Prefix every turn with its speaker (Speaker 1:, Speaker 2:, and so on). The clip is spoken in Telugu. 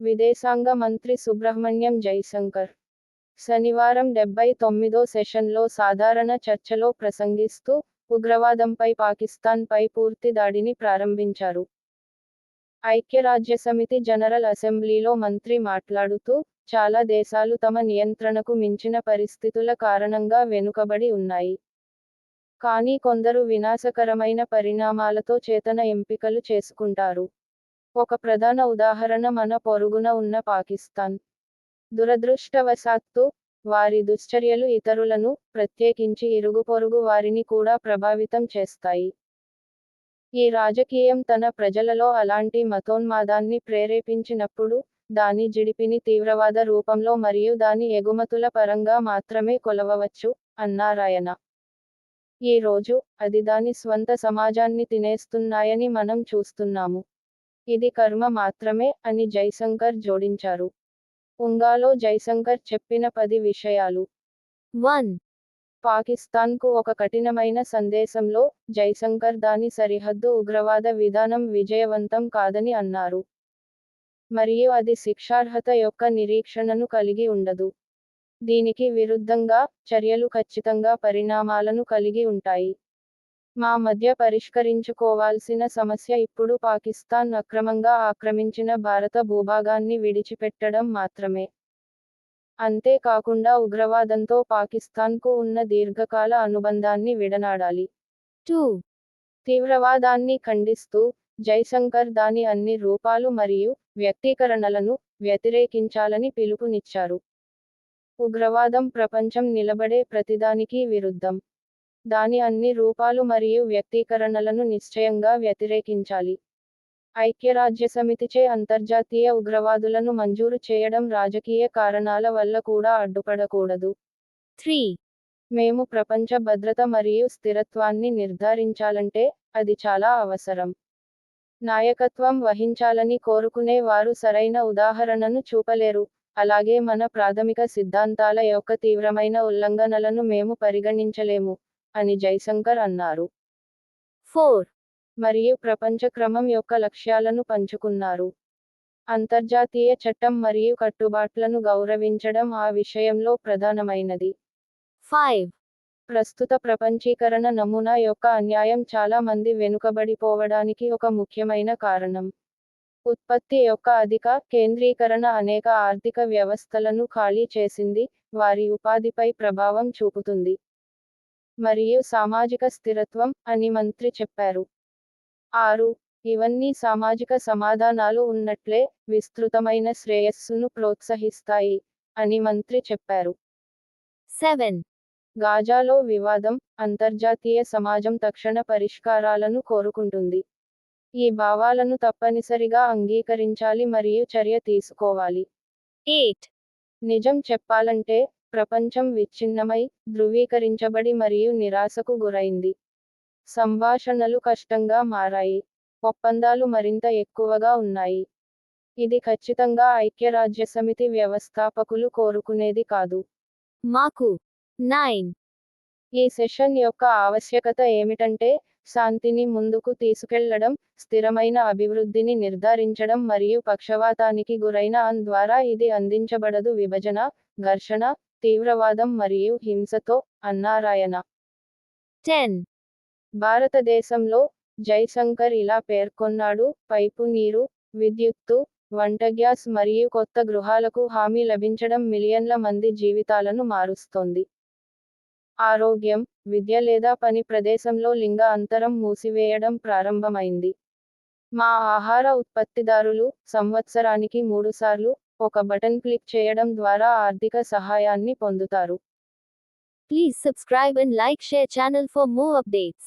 Speaker 1: విదేశాంగ మంత్రి సుబ్రహ్మణ్యం జైశంకర్ శనివారం డెబ్బై తొమ్మిదో సెషన్లో సాధారణ చర్చలో ప్రసంగిస్తూ ఉగ్రవాదంపై పాకిస్తాన్పై పూర్తి దాడిని ప్రారంభించారు. ఐక్యరాజ్యసమితి జనరల్ అసెంబ్లీలో మంత్రి మాట్లాడుతూ చాలా దేశాలు తమ నియంత్రణకు మించిన పరిస్థితుల కారణంగా వెనుకబడి ఉన్నాయి. కానీ కొందరు వినాశకరమైన పరిణామాలతో చేతన ఎంపికలు చేసుకుంటారు. ఒక ప్రధాన ఉదాహరణ మన పొరుగున ఉన్న పాకిస్తాన్. దురదృష్టవశాత్తు వారి దుశ్చర్యలు ఇతరులను ప్రత్యేకించి ఇరుగు పొరుగు వారిని కూడా ప్రభావితం చేస్తాయి. ఈ రాజకీయం తన ప్రజలలో అలాంటి మతోన్మాదాన్ని ప్రేరేపించినప్పుడు దాని జిడిపిని తీవ్రవాద రూపంలో మరియు దాని ఎగుమతుల పరంగా మాత్రమే కొలవవచ్చు అన్నారాయన ఈ రోజు అది దాని స్వంత సమాజాన్ని తినేస్తున్నాయని మనం చూస్తున్నాము. ఇది కర్మ మాత్రమే అని జైశంకర్ జోడించారు. ఉంగాలో జైశంకర్ చెప్పిన పది విషయాలు.
Speaker 2: వన్.
Speaker 1: పాకిస్తాన్కు ఒక కఠినమైన సందేశంలో జైశంకర్ దాని సరిహద్దు ఉగ్రవాద విధానం విజయవంతం కాదని అన్నారు. మరియు అది శిక్షార్హత యొక్క నిరీక్షణను కలిగి ఉండదు. దీనికి విరుద్ధంగా చర్యలు ఖచ్చితంగా పరిణామాలను కలిగి ఉంటాయి. మా మధ్య పరిష్కరించుకోవాల్సిన సమస్య ఇప్పుడు పాకిస్తాన్ అక్రమంగా ఆక్రమించిన భారత భూభాగాన్ని విడిచిపెట్టడం మాత్రమే. అంతేకాకుండా ఉగ్రవాదంతో పాకిస్తాన్కు ఉన్న దీర్ఘకాల అనుబంధాన్ని విడనాడాలి.
Speaker 2: టూ.
Speaker 1: తీవ్రవాదాన్ని ఖండిస్తూ జైశంకర్ దాని అన్ని రూపాలు మరియు వ్యక్తీకరణలను వ్యతిరేకించాలని పిలుపునిచ్చారు. ఉగ్రవాదం ప్రపంచం నిలబడే ప్రతిదానికి విరుద్ధం. దాని అన్ని రూపాలు మరియు వ్యక్తీకరణలను నిశ్చయంగా వ్యతిరేకించాలి. ఐక్యరాజ్యసమితిచే అంతర్జాతీయ ఉగ్రవాదులను మంజూరు చేయడం రాజకీయ కారణాల వల్ల కూడా అడ్డుపడకూడదు.
Speaker 2: త్రీ.
Speaker 1: మేము ప్రపంచ భద్రత మరియు స్థిరత్వాన్ని నిర్ధారించాలంటే అది చాలా అవసరం. నాయకత్వం వహించాలని కోరుకునే వారు సరైన ఉదాహరణను చూపలేరు. అలాగే మన ప్రాథమిక సిద్ధాంతాల యొక్క తీవ్రమైన ఉల్లంఘనలను మేము పరిగణించలేము. అని జైశంకర్ అన్నారు.
Speaker 2: ఫోర్.
Speaker 1: మరియు ప్రపంచ క్రమం యొక్క లక్ష్యాలను పంచుకున్నారు? అంతర్జాతీయ చట్టం మరియు కట్టుబాట్లను గౌరవించడం ఆ విషయంలో ప్రధానమైనది.
Speaker 2: ఫైవ్.
Speaker 1: ప్రస్తుత ప్రపంచీకరణ నమూనా యొక్క అన్యాయం చాలా మంది వెనుకబడిపోవడానికి ఒక ముఖ్యమైన కారణం. ఉత్పత్తి యొక్క అధిక కేంద్రీకరణ అనేక ఆర్థిక వ్యవస్థలను ఖాళీ చేసింది వారి ఉపాధిపై ప్రభావం చూపుతుంది. మరియు సామాజిక స్థిరత్వం అని మంత్రి చెప్పారు. ఆరు ఇవన్నీ సామాజిక సమాధానాలు ఉన్నట్లే విస్తృతమైన శ్రేయస్సును ప్రోత్సహిస్తాయి అని మంత్రి చెప్పారు.
Speaker 2: సెవెన్.
Speaker 1: గాజాలో వివాదం అంతర్జాతీయ సమాజం తక్షణ పరిష్కారాలను కోరుకుంటుంది. ఈ భావాలను తప్పనిసరిగా అంగీకరించాలి మరియు చర్య తీసుకోవాలి.
Speaker 2: ఎయిట్.
Speaker 1: నిజం చెప్పాలంటే ప్రపంచం విచ్ఛిన్నమై ధృవీకరించబడి మరియు నిరాశకు గురైంది. సంభాషణలు కష్టంగా మారాయి. ఒప్పందాలు మరింత ఎక్కువగా ఉన్నాయి. ఇది ఖచ్చితంగా ఐక్యరాజ్యసమితి వ్యవస్థాపకులు కోరుకునేది కాదు.
Speaker 2: మాకు నైన్.
Speaker 1: ఈ సెషన్ యొక్క ఆవశ్యకత ఏమిటంటే శాంతిని ముందుకు తీసుకెళ్ళడం స్థిరమైన అభివృద్ధిని నిర్ధారించడం మరియు పక్షవాతానికి గురైన అన్ ద్వారా ఇది అందించబడదు. విభజన ఘర్షణ తీవ్రవాదం మరియు హింసతో అన్నారాయన.
Speaker 2: టెన్.
Speaker 1: భారతదేశంలో జైశంకర్ ఇలా పేర్కొన్నాడు పైపు నీరు విద్యుత్తు వంట గ్యాస్ మరియు కొత్త గృహాలకు హామీ లభించడం మిలియన్ల మంది జీవితాలను మారుస్తోంది. ఆరోగ్యం విద్య లేదా పని ప్రదేశంలో లింగ అంతరం మూసివేయడం ప్రారంభమైంది. మా ఆహార ఉత్పత్తిదారులు సంవత్సరానికి మూడుసార్లు ఒక బటన్ క్లిక్ చేయడం ద్వారా ఆర్థిక సహాయాన్ని పొందుతారు.
Speaker 2: Please subscribe and like share channel for more updates